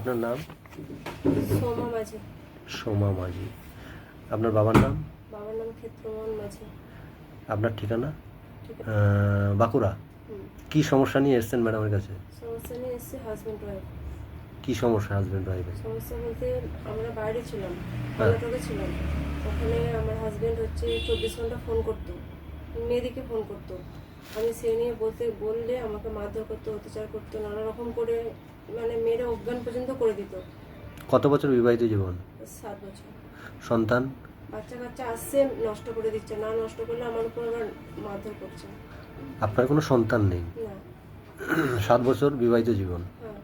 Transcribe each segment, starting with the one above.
আপনার নাম? সোমা মাঝি। সোমা মাঝি। আপনার বাবার নাম? বাবার নাম ক্ষেত্রমোহন মাঝি। আপনার ঠিকানা? ঠিক বাঁকুড়া। কি সমস্যা নিয়ে এসছেন ম্যাডামের কাছে? সমস্যা নিয়ে এসেছে হাজব্যান্ড ওয়াইফ কি সমস্যা হাজব্যান্ড ওয়াইফের সমস্যা বলতে আমরা বাইরে ছিলাম কর্ণাটকে ছিলাম। ওখানে আমার হাজব্যান্ড হচ্ছে চব্বিশ ঘণ্টা ফোন করতো মেয়েদিকে ফোন করতো। আমি সে নিয়ে বলতে বললে আমাকে মারধর করতো অত্যাচার করতো নানা রকম করে মানে মেয়েরা অজ্ঞান পর্যন্ত করে দিত। কত বছর বিবাহিত জীবন? সাত বছর। সন্তান? বাচ্চা কাচ্চা আসছে নষ্ট করে দিচ্ছে। না নষ্ট করলে আমার উপর আবার মারধর করছে। আপনার কোনো সন্তান নেই? না। সাত বছর বিবাহিত জীবন। হ্যাঁ।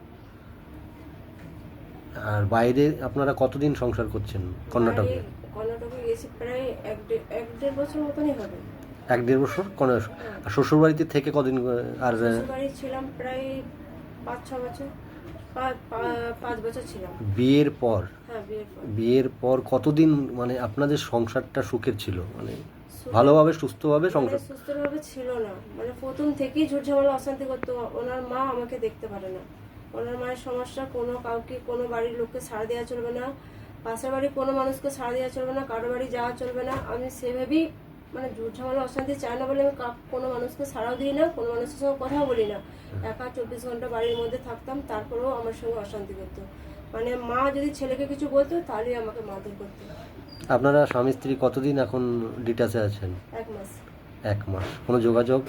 আর বাইরে আপনারা কতদিন সংসার করছেন কর্ণাটকে? কর্ণাটকে গেছি প্রায় এক দেড় এক দেড় বছর মতনই হবে। এক দেড় বছর কর্ণা- আর শ্বশুর বাড়িতে থেকে কদিন আর শ্বশুরবাড়ি ছিলাম প্রায় পাঁচ ছ বছর। পাঁচ বছর ছিলাম। বিয়ের পর? হ্যাঁ বিয়ের পর। বিয়ের পর কতদিন মানে আপনাদের সংসারটা সুখের ছিল? মানে ভালোভাবে সুস্থভাবে মানে সংসার সুস্থভাবে ছিল না। মানে প্রথম থেকেই ঝুট ঝামেলা অশান্তি করতো। ওনার মা আমাকে দেখতে পারে না। ওনার মায়ের সমস্যা কোনো কাউকে কোনো বাড়ির লোককে ছাড় দেওয়া চলবে না। পাশের বাড়ির কোনো মানুষকে ছাড় দেওয়া চলবে না কারও বাড়ি যাওয়া চলবে না। আমি সেভাবেই মানে ঝুট ঝামেলা অশান্তি চাই না বলে আমি কোনো মানুষকে ছাড়াও দিই না কোনো মানুষের সঙ্গে কথাও বলি না। একা চব্বিশ ঘণ্টা বাড়ির মধ্যে থাকতাম তারপরেও আমার সঙ্গে অশান্তি করতো। মানে মা যদি ছেলেকে কিছু বলতো তাহলেই আমাকে মারধর করতো। আপনারা স্বামী স্ত্রী কতদিন এখন ডিটাচে আছেন? এক মাস। এক মাস। কোনো যোগাযোগ?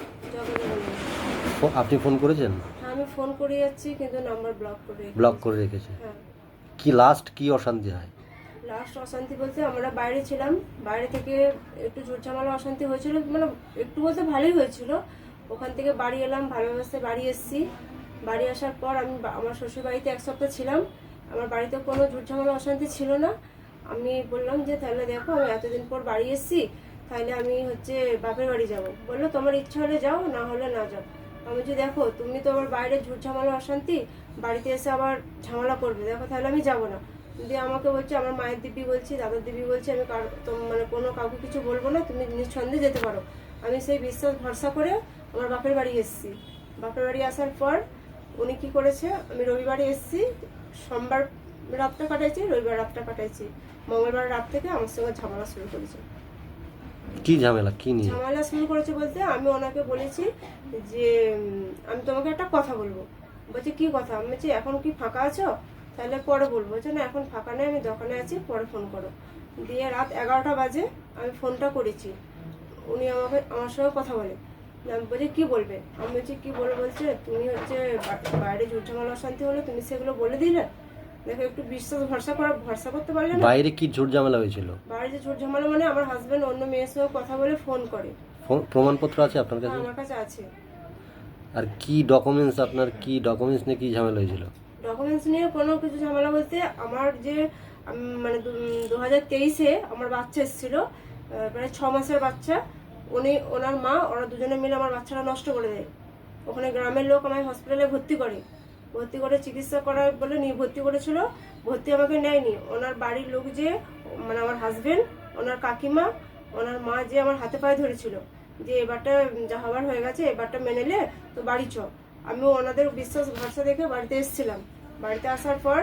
আপনি ফোন করেছেন? হ্যাঁ আমি ফোন করে যাচ্ছি কিন্তু নাম্বার ব্লক করে ব্লক করে রেখেছে হ্যাঁ। কি লাস্ট কি অশান্তি হয়? লাস্ট অশান্তি বলতে আমরা বাইরে ছিলাম। বাইরে থেকে একটু ঝুটঝামেলা অশান্তি হয়েছিল। মানে একটু বলতে ভালোই হয়েছিল। ওখান থেকে বাড়ি এলাম, ভালো অবস্থায় বাড়ি এসেছি। বাড়ি আসার পর আমি আমার শ্বশুর বাড়িতে এক সপ্তাহ ছিলাম। আমার বাড়িতে কোনো ঝুটঝামেলা অশান্তি ছিল না। আমি বললাম যে, তাহলে দেখো, আমি এতদিন পর বাড়ি এসেছি, তাহলে আমি হচ্ছে বাপের বাড়ি যাব। বলল, তোমার ইচ্ছা হলে যাও, না হলে না যাও। আমি যে দেখো, তুমি তো আবার বাইরে ঝুট ঝামেলা অশান্তি, বাড়িতে এসে আবার ঝামেলা করবে। দেখো, তাহলে আমি যাব না। দিয়ে আমাকে বলছে আমার মায়ের দিব্যি বলছি দাদার দিব্যি বলছি আমি মানে কোনো কাউকে কিছু বলব না তুমি নিঃসন্দেহে যেতে পারো। আমি সেই বিশ্বাস ভরসা করে আমার বাপের বাড়ি এসেছি। বাপের বাড়ি আসার পর উনি কি করেছে আমি রবিবারে এসেছি সোমবার রাতটা কাটাইছি রবিবার রাতটা কাটাইছি। মঙ্গলবার রাত থেকে আমার সঙ্গে ঝামেলা শুরু করেছে। কি ঝামেলা কি নিয়ে? ঝামেলা শুরু করেছে বলতে আমি ওনাকে বলেছি যে আমি তোমাকে একটা কথা বলব। বলছে কি কথা? আমি বলছি এখন কি ফাঁকা আছো? তাহলে পরে বলব। যে না এখন ফাঁকা নেই আমি দোকানে আছি পরে ফোন করো। দিয়ে রাত এগারোটা বাজে আমি ফোনটা করেছি। উনি আমাকে আমার সঙ্গে কথা বলে। আমি বলছি কী বলবে? আমি বলছি কী বলব বলছে তুমি হচ্ছে বাইরে ঝুট ঝামেলা অশান্তি হলো তুমি সেগুলো বলে দিলে? দেখো একটু বিশ্বাস ভরসা করা ভরসা করতে পারলে না? বাইরে কি ঝুট ঝামেলা হয়েছিল? বাইরে যে ঝুট ঝামেলা মানে আমার হাজবেন্ড অন্য মেয়ের সঙ্গে কথা বলে ফোন করে। প্রমাণপত্র আছে আপনার কাছে? আমার কাছে আছে। আর কি ডকুমেন্টস আপনার কি ডকুমেন্টস নিয়ে কি ঝামেলা হয়েছিল? ডকুমেন্টস নিয়ে কোনো কিছু ঝামেলা বলতে আমার যে মানে দু হাজার তেইশে আমার বাচ্চা এসেছিল প্রায় ছ মাসের বাচ্চা। উনি, ওনার মা, ওরা দুজনে মিলে আমার বাচ্চাটা নষ্ট করে দেয়। ওখানে গ্রামের লোক আমায় হসপিটালে ভর্তি করে। ভর্তি করে চিকিৎসা করার বলে নিয়ে ভর্তি করেছিল, ভর্তি আমাকে নেয়নি। ওনার বাড়ির লোক যে মানে আমার হাজবেন্ড ওনার কাকিমা, ওনার মা যে আমার হাতে পায়ে ধরেছিল, যে এবারটা যা হবার হয়ে গেছে, এবারটা মেনে নে, তো বাড়ি চ। আমি ওনাদের বিশ্বাস ভরসা দেখে বাড়িতে এসেছিলাম। বাড়িতে আসার পর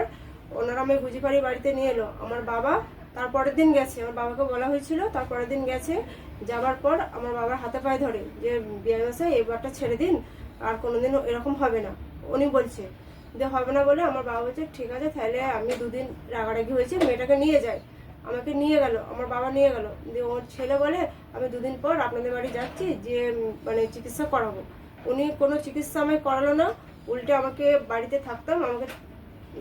ওনারা আমি গুজিপাড়ি বাড়িতে নিয়ে এলো। আমার বাবা তারপরের দিন গেছে। আমার বাবাকে বলা হয়েছিল তারপরের দিন গেছে। যাবার পর আমার বাবার হাতে পায়ে ধরে যে বিয়ে মাসে এবারটা ছেড়ে দিন, আর কোনোদিন এরকম হবে না। উনি বলছে, যে হবে না বলে আমার বাবা বলছে, ঠিক আছে, তাহলে আমি দুদিন রাগারাগি হয়েছে, মেয়েটাকে নিয়ে যাই। আমাকে নিয়ে গেল, আমার বাবা নিয়ে গেল। দিয়ে ওর ছেলে বলে, আমি দুদিন পর আপনাদের বাড়ি যাচ্ছি, যে মানে চিকিৎসা করাবো। উনি কোনো চিকিৎসা আমায় করালো না উল্টে আমাকে বাড়িতে থাকতাম আমাকে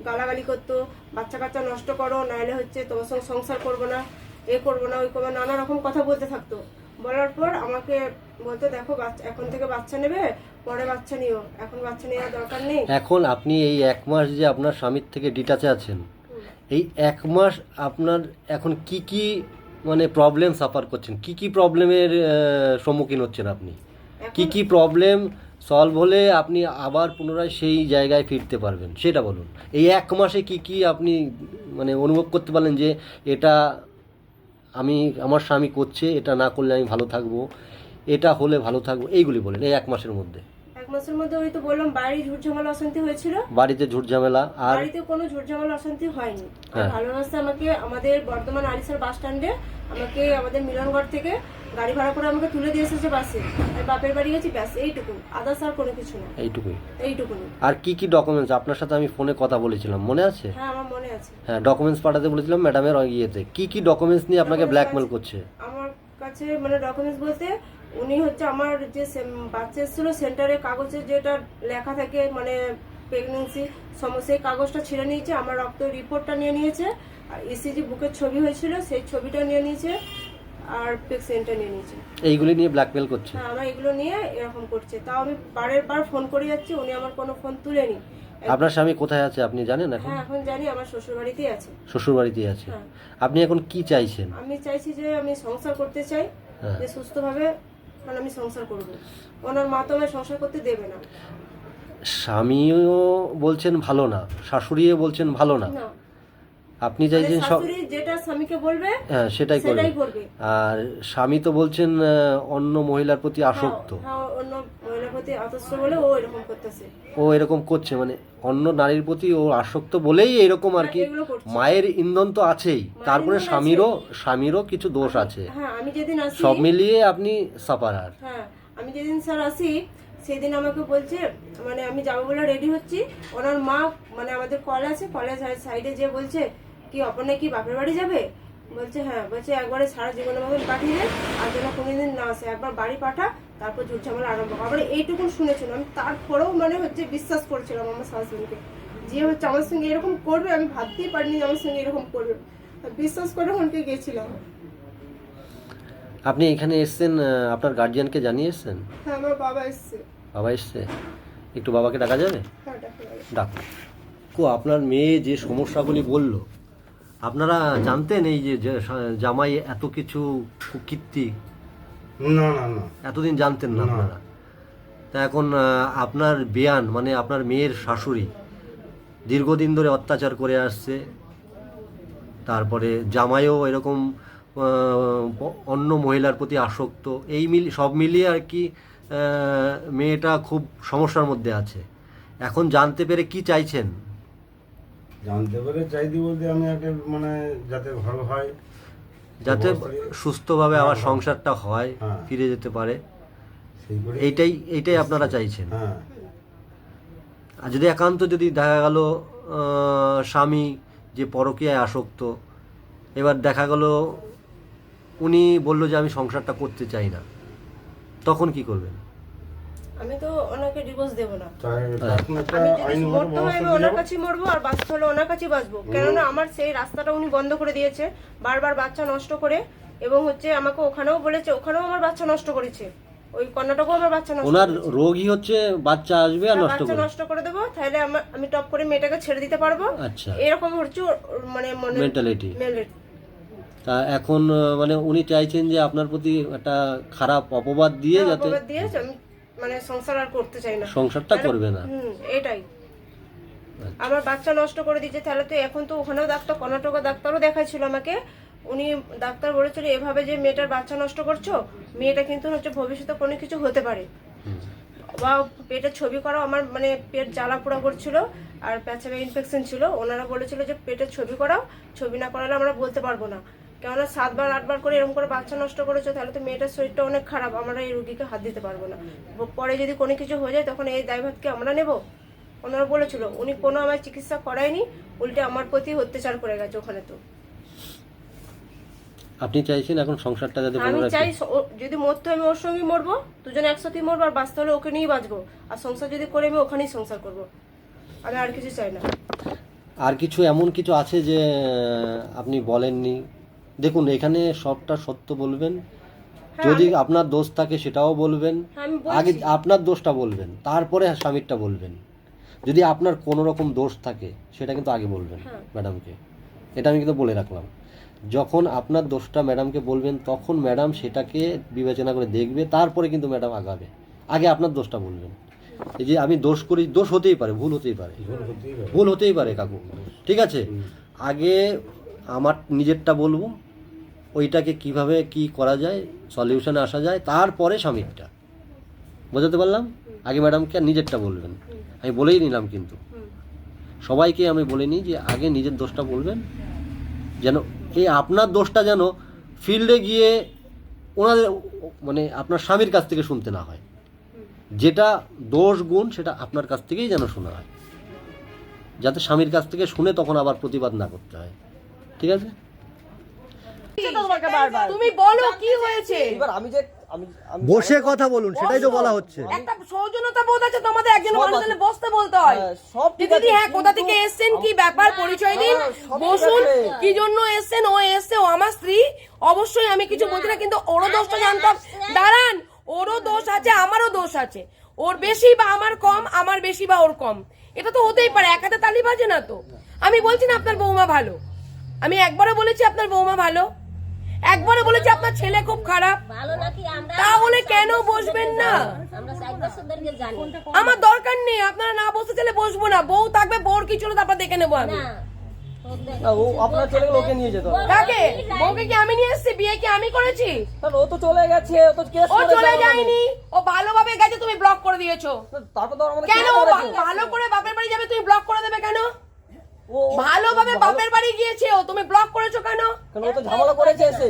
গালাগালি করতো বাচ্চা কাচ্চা নষ্ট করো নাহলে হচ্ছে তোমার সঙ্গে সংসার করব না এ করব না ওই করব নানা রকম কথা বলতে থাকতো। বলার পর আমাকে বলতো দেখো বাচ্চা এখন থেকে বাচ্চা নেবে পরে বাচ্চা নিও এখন বাচ্চা নেওয়ার দরকার নেই। এখন আপনি এই এক মাস যে আপনার স্বামীর থেকে ডিটাচে আছেন এই এক মাস আপনার এখন কি কি মানে প্রবলেম সাফার করছেন? কি কি প্রবলেমের সম্মুখীন হচ্ছেন আপনি? কি কি প্রবলেম সলভ হলে আপনি আবার পুনরায় সেই জায়গায় ফিরতে পারবেন, সেটা বলুন। এই এক মাসে কি কি আপনি মানে অনুভব করতে পারলেন যে এটা আমি, আমার স্বামী করছে, এটা না করলে আমি ভালো থাকব, এটা হলে ভালো থাকব, এইগুলি বলেন, এই এক মাসের মধ্যে। মাসের মধ্যে ওই তো বললাম বাড়ি ঝুট ঝামেলা অশান্তি হয়েছিল। বাড়িতে ঝুট ঝামেলা আর বাড়িতে কোনো ঝুট ঝামেলা অশান্তি হয়নি। হ্যাঁ। ভালোবাসা আমাকে আমাদের বর্ধমান আলিসার বাস স্ট্যান্ডে আমাকে আমাদের মিলনগড় থেকে গাড়ি ভাড়া করে আমাকে তুলে দিয়ে এসেছে বাসে। আর বাপের বাড়ি গেছি ব্যাস এইটুকু। আদার্স আর কোনো কিছু না। এইটুকুই। এইটুকুনি। আর কি কি ডকুমেন্টস আপনার সাথে আমি ফোনে কথা বলেছিলাম। মনে আছে? হ্যাঁ আমার মনে আছে। হ্যাঁ ডকুমেন্টস পাঠাতে বলেছিলাম ম্যাডামের ইয়েতে। কি কি ডকুমেন্টস নিয়ে আপনাকে ব্ল্যাকমেল করছে? আমার কাছে মানে ডকুমেন্টস বলতে উনি হচ্ছে আমার যে বাচ্চা এসেছিল সেন্টারে কাগজে যেটা লেখা থাকে মানে প্রেগনেন্সি সমস্ত সেই কাগজটা ছিঁড়ে নিয়েছে আমার রক্ত রিপোর্টটা নিয়ে নিয়েছে আর ইসিজি বুকের ছবি হয়েছিল সেই ছবিটা নিয়ে নিয়েছে আর পেশেন্টটা নিয়ে নিয়েছে। এইগুলি নিয়ে ব্ল্যাকমেল করছে? হ্যাঁ আমার এগুলো নিয়ে এরকম করছে। তাও আমি বারের বার ফোন করে যাচ্ছি উনি আমার কোনো ফোন তুলেনি। আপনার স্বামী কোথায় আছে আপনি জানেন এখন? হ্যাঁ এখন জানি আমার শ্বশুর বাড়িতেই আছে। শ্বশুর বাড়িতেই আছে? হ্যাঁ। আপনি এখন কি চাইছেন? আমি চাইছি যে আমি সংসার করতে চাই হ্যাঁ। যে সুস্থভাবে মানে আমি সংসার করব। ওনার মা তো আমায় সংসার করতে দেবে না। স্বামীও বলছেন ভালো না শাশুড়িও বলছেন ভালো না। না। আপনি মানে চাইছেন সব যেটা স্বামীকে বলবে হ্যাঁ সেটাই করবে। আর স্বামী তো বলছেন অন্য মহিলার প্রতি আসক্ত। হ্যাঁ, হ্যাঁ, অন্য মহিলার প্রতি আতস্ত বলে ও এরকম করতেছে। ও এরকম করছে মানে অন্য নারীর প্রতি ও আসক্ত বলেই এরকম আর কি। মায়ের ইন্ধন তো আছেই। তারপরে স্বামীরও স্বামীরও কিছু দোষ আছে। হ্যাঁ আমি যেদিন আসি সব মিলিয়ে আপনি সাপারার হ্যাঁ আমি যেদিন স্যার আসি সেদিন আমাকে বলছে মানে আমি যাব বলে রেডি হচ্ছি। ওনার মা মানে আমাদের কল আছে কলেজ সাইডে যে বলছে কি অপর্ণা কি বাপের বাড়ি যাবে? বলছে হ্যাঁ বলছে একবারে সারা জীবনের মতন পাঠিয়ে দে আর যেন কোনোদিন না আসে। একবার বাড়ি পাঠা তারপর ঝুট ঝামেলা আরম্ভ। আবার এইটুকুন শুনেছিলাম আমি তারপরেও মানে হচ্ছে বিশ্বাস করেছিলাম আমার শাশুড়িকে যে হচ্ছে আমার সঙ্গে এরকম করবে আমি ভাবতেই পারিনি আমার সঙ্গে এরকম করবে। বিশ্বাস করে ওনকে গেছিলাম। আপনি এখানে এসছেন আপনার গার্জিয়ানকে জানিয়ে এসছেন হ্যাঁ আমার বাবা এসছে। বাবা এসছে? একটু বাবাকে ডাকা যাবে? হ্যাঁ। ডাক। কো আপনার মেয়ে যে সমস্যাগুলি বলল আপনারা জানতেন এই যে জামাই এত কিছু কীর্তি না না না। এতদিন জানতেন না না। আপনারা। তা এখন আপনার বেয়ান মানে আপনার মেয়ের শাশুড়ি দীর্ঘদিন ধরে অত্যাচার করে আসছে। তারপরে জামাইও এরকম অন্য মহিলার প্রতি আসক্ত। এই মিল সব মিলিয়ে আর কি মেয়েটা খুব সমস্যার মধ্যে আছে। এখন জানতে পেরে কি চাইছেন? জানতে পেরে চাইদি বলতে আমি একটা মানে যাতে ভালো হয়। যাতে সুস্থভাবে আমার সংসারটা হয় হ্যাঁ। ফিরে যেতে পারে। সেই করে এইটাই এইটাই আপনারা চাইছেন। হ্যাঁ। আর যদি একান্ত যদি দেখা গেল আহ, স্বামী যে পরকীয়ায় আসক্ত এবার দেখা গেল উনি বলল যে আমি সংসারটা করতে চাই না তখন কি করবেন? আমি তো ওনাকে ডিভোর্স দেবো না। তাই হ্যাঁ। এখন একটা আমি যদি মরতে হয় আমি ওনার কাছেই মরবো আর বাঁচতে হলে ওনার কাছেই বাঁচবো। কেননা আমার সেই রাস্তাটা উনি বন্ধ করে দিয়েছে বারবার বাচ্চা নষ্ট করে এবং হচ্ছে আমাকে ওখানেও বলেছে ওখানেও আমার বাচ্চা নষ্ট করেছে। ওই কর্ণাটকেও আমার বাচ্চা নষ্ট ওনার রোগই হচ্ছে বাচ্চা আসবে আর আর নষ্ট করবে নষ্ট করে দেবো তাহলে আমার আমি টপ করে মেয়েটাকে ছেড়ে দিতে পারব। আচ্ছা। এরকম হচ্ছে মানে মনে মেন্টালিটি তা এখন মানে উনি চাইছেন যে আপনার প্রতি একটা খারাপ অপবাদ দিয়ে হ্যাঁ, যাতে অপবাদ দিয়েছে আমি মানে সংসার আর করতে চাই না। সংসারটা করবে না। হুম এটাই। আচ্ছা। আমার বাচ্চা নষ্ট করে দিয়েছে তাহলে তো এখন তো ওখানেও ডাক্তার কর্ণাটকের ডাক্তারও দেখাইছিল আমাকে। উনি ডাক্তার বলেছিল এভাবে যে মেয়েটার বাচ্চা নষ্ট করছ মেয়েটা কিন্তু হচ্ছে ভবিষ্যতে কোনো কিছু হতে পারে। বা পেটের ছবি করাও আমার মানে পেট জ্বালা পোড়া করছিল আর পেছাবে ইনফেকশন ছিল। ওনারা বলেছিল যে পেটের ছবি করাও ছবি না করালে আমরা বলতে পারব না। কেননা সাতবার আটবার করে এরকম করে বাচ্চা নষ্ট করেছ তাহলে তো মেয়েটার শরীরটা অনেক খারাপ। আমরা এই রুগীকে হাত দিতে পারব না। পরে যদি কোনো কিছু হয়ে যায় তখন এই দায়ভাতকে আমরা নেব। ওনারা বলেছিল উনি কোনো আমার চিকিৎসা করায়নি উল্টে আমার প্রতি অত্যাচার করে গেছে ওখানে তো। আপনি চাইছেন এখন সংসারটা যাতে আমি চাই যদি মরতে আমি ওর সঙ্গেই মরবো দুজনে একসাথেই মরবো আর বাঁচতে হলে ওকে নিয়েই বাঁচবো। আর সংসার যদি করে আমি ওখানেই সংসার করব। আমি আর কিছু চাই না। আর কিছু এমন কিছু আছে যে আপনি বলেননি? দেখুন এখানে সবটা সত্য বলবেন। হ্যাঁ, যদি আপনার দোষ থাকে সেটাও বলবেন। হ্যাঁ, আগে আপনার দোষটা বলবেন তারপরে স্বামীরটা বলবেন। যদি আপনার কোনো রকম দোষ থাকে সেটা কিন্তু আগে বলবেন হ্যাঁ। ম্যাডামকে। এটা আমি কিন্তু বলে রাখলাম। যখন আপনার দোষটা ম্যাডামকে বলবেন তখন ম্যাডাম সেটাকে বিবেচনা করে দেখবে তারপরে কিন্তু ম্যাডাম আগাবে। আগে আপনার দোষটা বলবেন। এই যে আমি দোষ করি দোষ হতেই পারে ভুল হতেই পারে। ভুল হতেই পারে। ভুল হতেই পারে কাকু। ঠিক আছে? আগে আমার নিজেরটা বলব, ওইটাকে কীভাবে কি করা যায় সলিউশনে আসা যায়, তারপরে স্বামীরটা। বোঝাতে পারলাম? আগে ম্যাডামকে নিজেরটা বলবেন। আমি বলেই নিলাম কিন্তু। সবাইকে আমি বলে নিই যে, আগে নিজের দোষটা বলবেন, যেন এই আপনার দোষটা যেন ফিল্ডে গিয়ে ওনাদের মানে আপনার স্বামীর কাছ থেকে শুনতে না হয়। যেটা দোষ গুণ, সেটা আপনার কাছ থেকেই যেন শোনা হয়। যাতে স্বামীর কাছ থেকে শুনে তখন আবার প্রতিবাদ না করতে হয়। ঠিক আছে? তুমি বলো কি হয়েছে? এবার আমি যে আমি আমি বসে কথা বলুন সেটাই তো বলা হচ্ছে। একটা সৌজন্যতা বোধ আছে তোমাদের একজন বসতে বলতে হয়। হ্যাঁ, সব ঠিক দিদি হ্যাঁ কোথা থেকে এসেছেন কি ব্যাপার পরিচয় দিন। হ্যাঁ, সব ঠিক বসুন। কি জন্য এসেছেন? ও এসছে ও আমার স্ত্রী। অবশ্যই আমি কিছু বলছি না কিন্তু ওরও দোষটা জানতাম। দাঁড়ান ওরও দোষ আছে আমারও দোষ আছে। ওর বেশি বা আমার কম আমার বেশি বা ওর কম। এটা তো হতেই পারে এক হাতে তালি বাজে না তো। আমি বলছি না আপনার বৌমা ভালো। আমি একবারও বলেছি আপনার বৌমা ভালো। একবারও বলেছি আপনার ছেলে খুব খারাপ। ভালো নাকি আমরা তাহলে কেন বসবেন না? আমরা দরকার নেই আপনারা না বসতে চাইলে বসবো না। বউ থাকবে বউর কি চলো তারপর দেখে নেব আমি। আপনার লোকে নিয়ে যেত কাকে? বউকে কি আমি নিয়ে এসেছি? বিয়ে কি আমি করেছি? ও তো চলে গেছে ও তো কেস ও চলে যায়নি। ও ভালোভাবে গেছে তুমি ব্লক করে দিয়েছ। তারপর তো আমাদের কেন? ভালো করে বাপের বাড়ি যাবে তুমি ব্লক করে দেবে কেন? ভালোভাবে বাপের বাড়ি গিয়েছে ও তুমি ব্লক করেছ কেন? কেন? ও তো ঝামেলা করেছে এসে।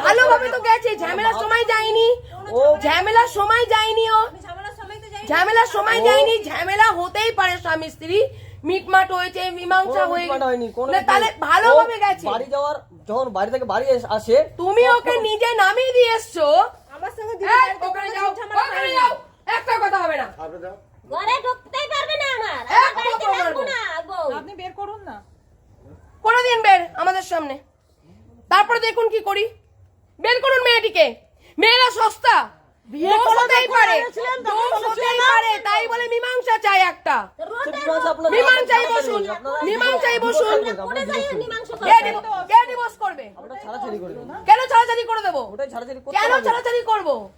ভালোভাবে তো গেছে ঝামেলার সময় যায়নি। ও ঝামেলার সময় যায়নি ও। ঝামেলার সময় যায়নি ঝামেলা হতেই পারে স্বামী স্ত্রী। মিটমাট হয়েছে মীমাংসা হয়ে না, তাহলে ভালোভাবে গেছে। বাড়ি যাওয়ার যখন বাড়ি থেকে বাড়ি আসে তুমি ওকে নিজে নামিয়ে দিয়ে এসছো। আমার সঙ্গে ওখানে যাও ওখানে যাও একটা কথা হবে না। ঘরে ঢুকতেই পারবে না আমার। আমার বাড়িতে থাকব না বউ। আপনি বের করুন না। করে দিন বের আমাদের সামনে। তারপরে দেখুন কি করি। বের করুন মেয়েটিকে। মেয়েরা সস্তা। দোষ হতেই পারে। হতেই পারে। তাই বলে মীমাংসা চাই একটা। সে মীমাংসা আপনার- মীমাংসায় আপনারা বসুন। আপনারা- বসুন। কে ডিভোর্স করবে। কেন ছাড়াছাড়ি করে দেবো? কেন ছাড়াছাড়ি করব?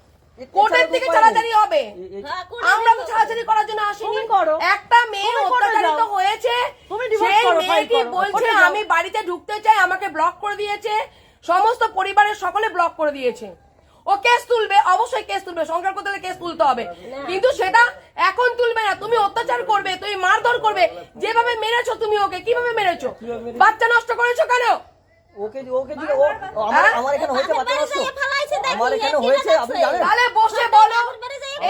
কোর্টের থেকে উপায় হবে? হ্যাঁ, আমরা তো। ছাড়াছাড়ি করার জন্য আসিনি। একটা মেয়ে অত্যাচারিত হয়েছে। সেই মেয়েটি বলছে আমি বাড়িতে ঢুকতে চাই আমাকে ব্লক করে দিয়েছে। সমস্ত পরিবারের সকলে ব্লক করে দিয়েছে। ও কেস তুলবে অবশ্যই কেস তুলবে সংসার করতে হলে কেস তুলতে হবে। কিন্তু সেটা এখন তুলবে না। তুমি অত্যাচার করবে তুমি মারধর করবে। যেভাবে মেরেছো তুমি ওকে কীভাবে মেরেছো? বাচ্চা নষ্ট করেছ কেন? ওকে ওকে আমার? এখানে হয়েছে বাচ্চা নষ্ট। আমার এখানে হয়েছে আপনি জানেন? তাহলে বসে বলো।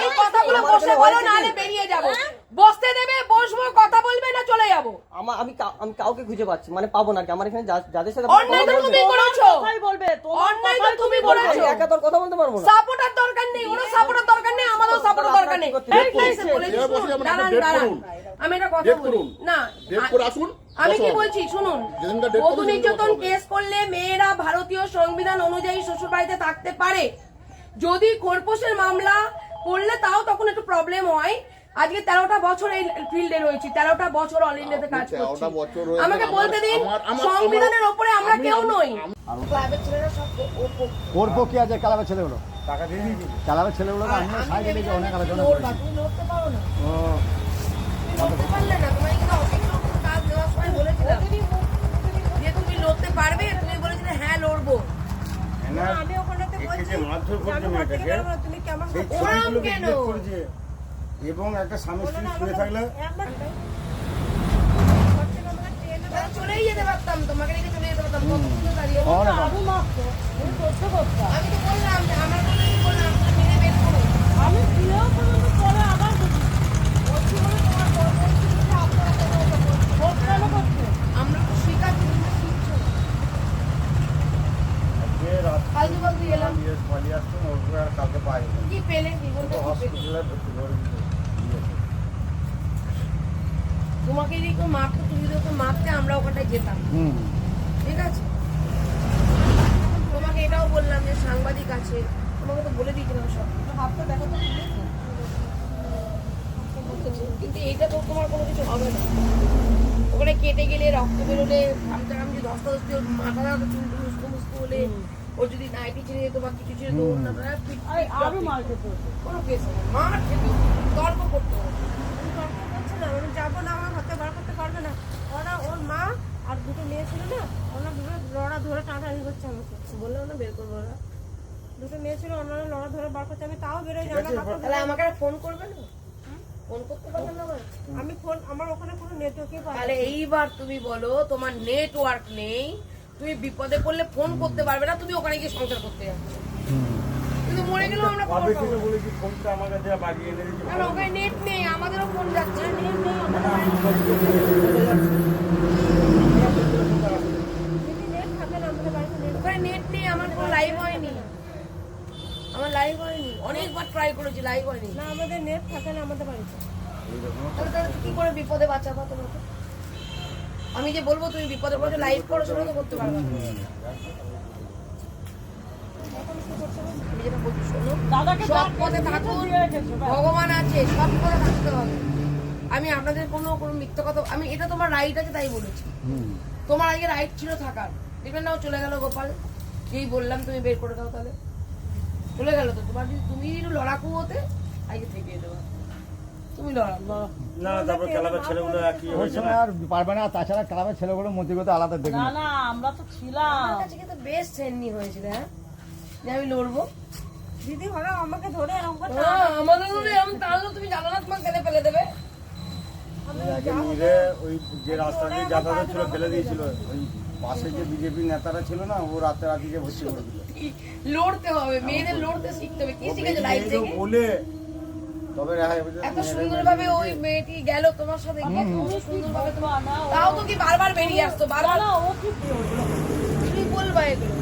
এই কথাগুলো বসে বলো কি? বেরিয়ে যাব। হ্যাঁ? বসতে দেবে বসবো কথা বলবে না চলে যাব। আমার আমি আমি কাউকে খুঁজে পাচ্ছি মানে পাবো না কি। আমার এখানে যাদের সাথে অন্যায় তো তুমি বলবে, করেছ। কথাই বলবে তোমার অন্যায় তো তুমি করেছ। একা তোর কথা বলতে পারব না। সাপোর্টার দরকার নেই ওরও সাপোর্টার দরকার নেই আমারও সাপোর্টার দরকার নেই। বলেছি, দাঁড়ান, দাঁড়ান। আমি একটা কথা বলি। না আসুন, আমি কি বলছি? শুনুন বধূ নির্যাতন কেস করলে মেয়েরা ভারতীয় সংবিধান অনুযায়ী শ্বশুর বাড়িতে থাকতে পারে। যদি খোরপোশের মামলা করলে তাও তখন একটু প্রবলেম হয়। আজকে তেরোটা বছর এই ফিল্ডে রয়েছি তেরোটা বছর অল ইন্ডিয়াতে কাজ করছি। 13টা বছর আমাকে বলতে দিন সংবিধানের ওপরে আমরা কেউ নই। আমি- ক্লাবের ছেলেরা সব ও- ও- ও- করব কি আছে? ক্লাবের ছেলেগুলো? ক্লাবের আমরা সাইডে অনেক আলোচনা করেছি। ও তুমি লড়তে পারলে না তোমায় কিন্তু অফিস কাজ দেওয়ার সময় বলেছিলাম যে তুমি লড়তে পারবে তুমি বলেছিলে হ্যাঁ লড়বো। আমি বলছি মেয়েটাকে তুমি কি আমার সেই ওরম কেন? এবং একটা স্বামী স্ত্রী শুয়ে থাকলে। চলেই যেতে পারতাম তোমাকে রেখে চলে যেতে পারতাম কত সুন্দর দাঁড়িয়ে অনেক মারতো আমি তো বললাম যে আমার কথা বললাম আমি পর্যন্ত পরে আবার বুঝি বলছি বলে তোমার বড় বলছি যে আপনারা কেন এটা করছেন? ভোট কেন করছে আমরা তো স্বীকার করি না শিখছো ফালতু এলাম দিয়ে পালিয়ে আসছেন ওগুলো আর কালকে পাওয়া কি পেলে তো কি পেলে? হসপিটালে ভর্তি করে তোমাকে যদি কেউ মারতো তুমি যদি ওকে মারতে আমরা ওখানটায় যেতাম। ঠিক আছে? তোমাকে এটাও বললাম যে সাংবাদিক আছে তোমাকে তো বলে দিয়েছিলাম সব। হাতটা দেখো তো কিন্তু এটা তো তোমার কোনো কিছু হবে না। ওখানে কেটে গেলে রক্ত বেরোলে খামচা খামচি ধস্তা ধস্তি ওর মাথা চুল মুস্কু মুস্কু হলে ওর যদি নাইটি ছেড়ে যেত বা কিছু ছেড়ে ওর না আরে আরও মার খেতে কোনো কেস না। মার খেতে তর্ক করতে আমি তর্ক করছি না? আমি যাব না আমার হাতে বার করতে পারবে না। ওরা ওর মা আর দুটো মেয়ে ছিল না ওরা দুটো লড়া ধরে টানাটানি করছে আমাকে। বললাম না বের করব না। দুটো মেয়ে ছিল ওনারা লড়া ধরে বার করছে। আমি তাও বেরোই জানা তাহলে আমাকে ফোন করবে না? ফোন করতে পারবে না আমার? আমি ফোন আমার ওখানে কোনো নেটওয়ার্কই পাই তাহলে এইবার তুমি বলো তোমার নেটওয়ার্ক নেই। তুমি বিপদে পড়লে ফোন করতে পারবে না তুমি ওখানে গিয়ে সংসার করতে যাবে। কিন্তু মরে গেলেও আমরা কবে থেকে ফোনটা আমার কাছে বাগিয়ে এনে দিয়েছি? ওখানে নেট নেই আমাদেরও ফোন যাচ্ছে। নেট নেই থাকে না আমাদের নেট ওখানে নেট নেই আমার কোনো লাইভ হয়নি। আমার লাইভ হয়নি। অনেকবার ট্রাই করেছি লাইভ হয়নি। না আমাদের নেট থাকে না আমাদের বাড়িতে। তাহলে কি করে বিপদে বাঁচাবো তোমাকে? আমি যে বলব তুমি বিপদে পড়ে লাইভ করো সেটা তো করতে পারবে পথে থাকুন ভগবান আছে সৎ পথে থাকতে হবে। আমি আপনাদের কোনো কোনো মিথ্যা কথা আমি এটা তোমার রাইট আছে তাই বলেছি। তোমার আগে রাইট ছিল থাকার। দেখবেন না ও চলে গেল গোপাল। যেই বললাম তুমি বের করে দাও তাহলে। চলে গেল তো। তোমার যদি তুমি লড়াকু হতে আগে থেকে লড়াকু না না তারপর ক্লাবের ছেলেগুলো একই হয়েছে না? আর পারবে না তাছাড়া ক্লাবের ছেলেগুলো মধ্যে আলাদা দেখবে না আমরা তো ছিলাম। কাছে কিন্তু বেশ সেন্নি হয়েছিল হ্যাঁ? যে আমি লড়বো। দিদি হলো আমাকে ধরে এরকম করে আমাদের যদি এরকম টানলো তুমি জানো না ফেলে দেবে? ওই যে রাস্তা দিয়ে যাতায়াত ছিল ফেলে দিয়েছিল। ওই পাশে যে বিজেপি নেতারা ছিল না ও রাতে রাতিকে ভর্তি করে দিল। লড়তে হবে মেয়েদের লড়তে শিখতে হবে। কি শিখেছে লাইফ থেকে? বলে তবে এত সুন্দর ভাবে ওই মেয়েটি গেল তোমার সাথে। গিয়ে কত তোমার তাও তো কি বারবার বেরিয়ে আসতো? বারবার ও কি বলবা এগুলো?